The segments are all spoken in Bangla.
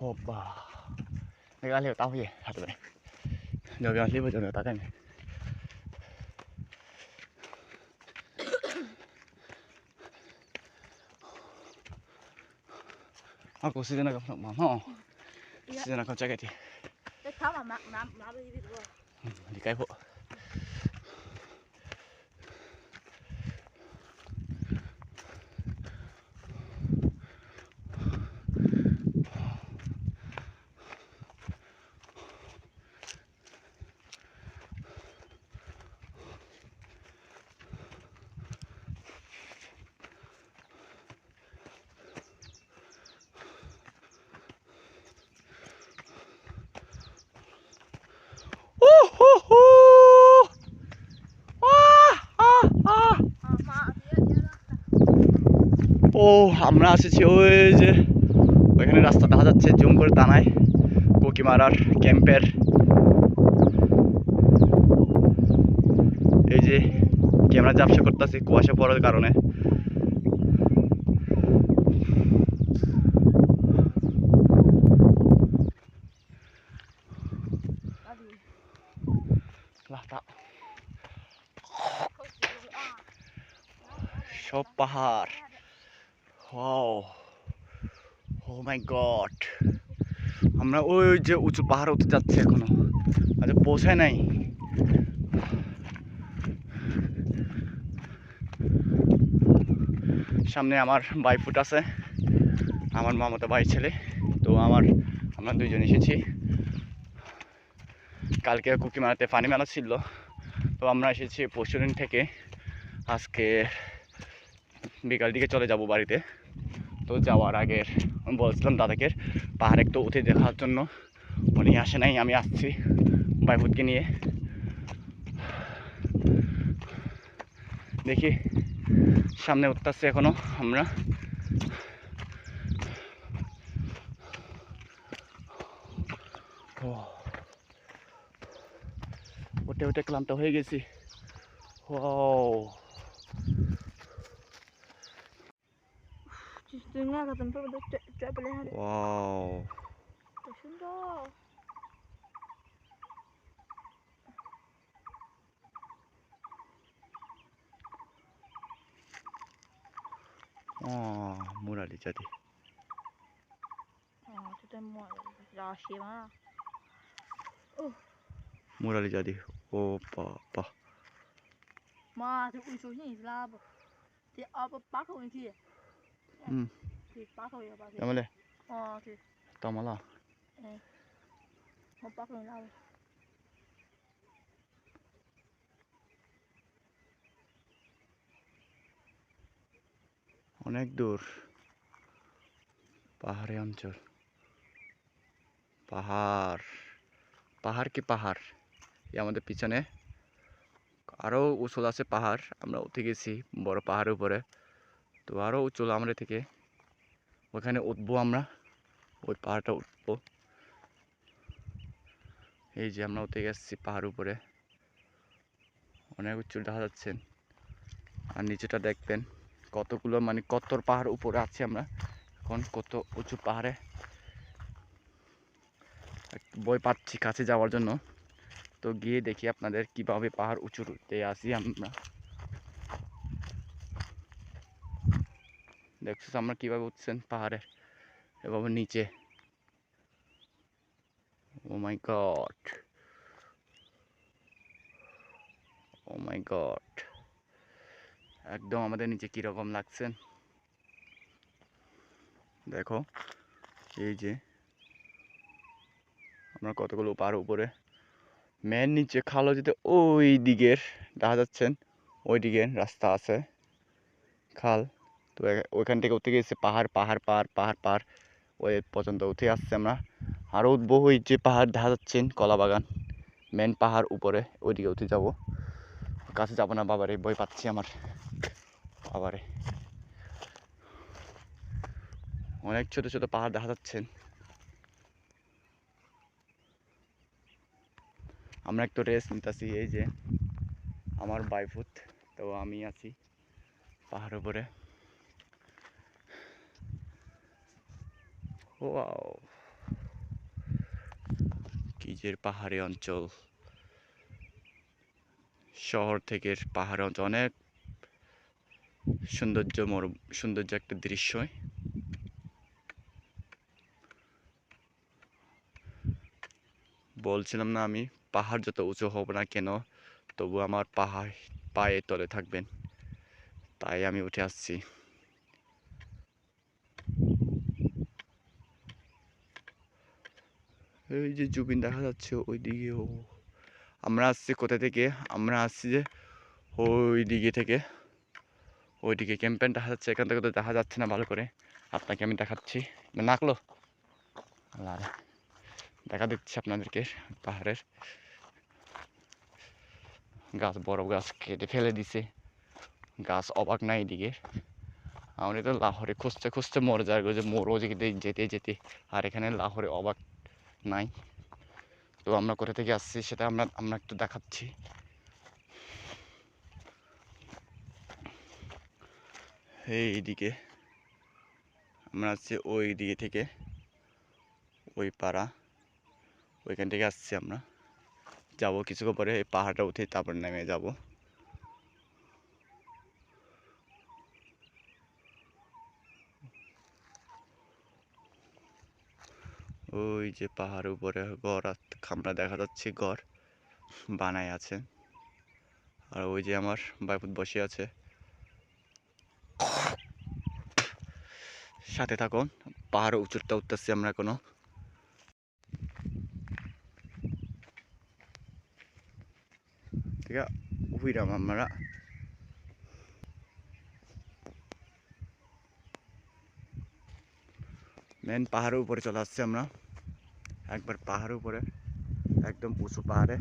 Opa. 내가 알려 따오예. 하더래. 여기 안 리버 전에 따다니. 아고 쓰잖아 그 마마 쓰잖아 갑자기 돼. 다 마마 마마 이리 와. 니까이 보. ও, আমরা এসেছি ওই যে ওইখানে রাস্তা দেখা যাচ্ছে জুম করে টানায় কোকিমারার ক্যাম্পের। এই যে ক্যামেরা জাপসা করতেছে কুয়াশা পড়ার কারণে লাতা সব পাহাড় ওয়াও ও মাই গড আমরা ওই যে উঁচু পাহাড় উঠতে যাচ্ছি এখনও। আজ পৌঁছায় নাই। সামনে আমার বাইফুট আছে, আমার মামাতো ভাই ছেলে। তো আমার, আমরা দুইজন এসেছি। কালকে কুকিমারাতে পানি মেলা ছিল। তো আমরা এসেছি পরশুদিন থেকে। আজকে বিকাল দিকে চলে যাব বাড়িতে। তো যাওয়ার আগের বলছিলাম দাদাকে, পাহাড়ে একটু উঠে দেখার জন্য। উনি আসে নাই, আমি আসছি বাইফুটকে নিয়ে। দেখি, সামনে উঠতেছে এখনও আমরা। উঠে উঠে ক্লান্ত হয়ে গেছি। ও Just nga ka tanpa ba trap le ha. 와우 To sundo. 와 모라리 자리 Ah, tu tem mo ra shi ma. 모라리 자리 오빠 빠 Ma tu u su ni la ba. Ti a ba ba ko 去，把手也把手。怎么嘞？啊，对。怎么了？嗯，我把手拿了。অনেক দূর পাহাড়ি অঞ্চল পাহাড় পাহাড় কি পাহাড় আমাদের পিছনে আরও উঁচু আছে পাহাড় আমরা উঠে গেছি বড় পাহাড়ের উপরে তো আরও উঁচু আমাদের থেকে ওখানে উঠবো আমরা। ওই পাহাড়টা উঠবো। এই যে আমরা উঠে গেছি পাহাড় উপরে। অনেক উঁচু দেখা যাচ্ছেন আর নিচেটা দেখবেন, কতগুলো মানে কত পাহাড় উপরে আছি আমরা। এখন কত উঁচু পাহাড়ে। বই পাচ্ছি কাছে যাওয়ার জন্য। তো গিয়ে দেখি আপনাদের কীভাবে পাহাড় উঁচুতে আসি আমরা। দেখছ আমরা কীভাবে উঠছেন পাহাড়ে এভাবে নিচে। ও মাই গড ও মাই গড একদম আমাদের নিচে কীরকম লাগছেন? দেখো, এই যে আমরা কতগুলো পার উপরে। মেন নিচে খালো যেতে ওই দিকের, দেখা যাচ্ছেন, ওই দিকে রাস্তা আছে, খাল। তো ওইখান থেকে উঠে গেছে পাহাড় পাহাড় পাহাড় পাহাড় পাহাড় ওই পর্যন্ত উঠে আসছে আমরা। আরও উঠবো ওই যে পাহাড় দেখা যাচ্ছেন কলাবাগান মেন পাহাড় উপরে, ওইদিকে উঠে যাব। কাছে যাব না বাবারে বই পাচ্ছি আমার। বাবারে। অনেক ছোট ছোট পাহাড় দেখা যাচ্ছেন আমরা একটু রেস্ট নিতেছি, এই যে আমার বাইফুট তো আমি আছি পাহাড় উপরে। ওয়াও কি যে পাহাড়ি অঞ্চল শহর থেকে পাহাড় অঞ্চল অনেক সৌন্দর্য মর সৌন্দর্য একটা দৃশ্য বলছিলাম না আমি পাহাড় যত উঁচু হব না কেন তবু আমার পাহাড় পায়ে তলে থাকবেন তাই আমি উঠে আসছি এই যে জুবিন দেখা যাচ্ছে ওইদিকেও আমরা আসছি কোথা থেকে? আমরা আসছি যে ওই দিকে থেকে, ওইদিকে ক্যাম্পেন দেখা যাচ্ছে, এখান থেকে তো দেখা যাচ্ছে না ভালো করে। আপনাকে আমি দেখাচ্ছি। নাকলো? আল্লাহ দেখা দিচ্ছি আপনাদেরকে, পাহাড়ের। গাছ বড় গাছ কেটে ফেলে দিছে। গাছ অবাক নাই এদিকে আমরা তো লাহোরে খুঁজতে খুঁজতে মরে যায় যে মরো যেতে যেতে যেতে। আর এখানে লাহোরে অবাক নাই। তো আমরা কোথা থেকে আসছি সেটা আমরা আমরা একটু দেখাচ্ছি। এইদিকে আমরা আসছি ওই দিকে থেকে ওই পাড়া, ওইখান থেকে আসছি আমরা। যাব কিছুক্ষণ পরে এই পাহাড়টা উঠে তারপর নেমে যাব। ওই যে পাহাড়ের উপরে ঘর আর খামড়া দেখা যাচ্ছে, ঘর বানায় আছে। আর ওই যে আমার বাইপুত বসে আছে। সাথে থাকুন পাহাড় উঁচুটা উঠতেছি আমরা কোনো ঠিক আছে আমরা মেন পাহাড়ের উপরে চলে আসছি আমরা। একবার পাহাড়ের উপরে একদম উঁচু পাহাড়ে।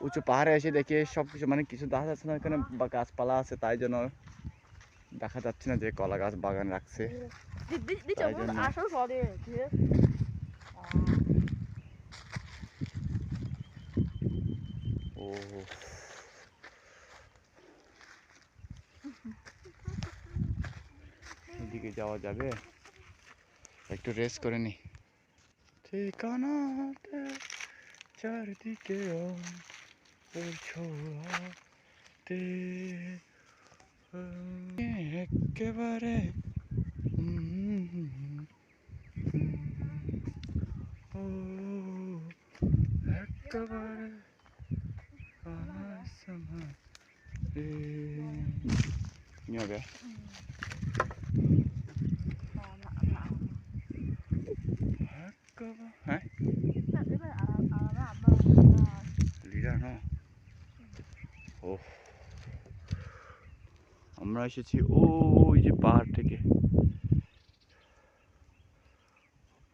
উঁচু পাহাড়ে এসে দেখি সব কিছু মানে কিছু দেখা যাচ্ছে না এখানে বা গাছপালা আছে তাই জন্য দেখা যাচ্ছে না যে কলা গাছ বাগান রাখছে. ও। এদিকে যাওয়া যাবে? একটু রেস্ট করে নি। ঠিকানাতে চারদিকে ছোড়াতে একেবারে ও একেবারে সময় নিয়ে হবে? একেবারে হ্যাঁ Ben allemaal. লিডার না? ও আমরা এসেছি ওই যে পাহাড় থেকে।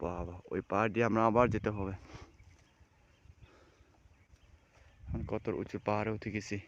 বাবা ওই পাহাড় দিয়ে আমরা আবার যেতে হবে। কত উঁচু পাহাড়ে উঠে গেছি।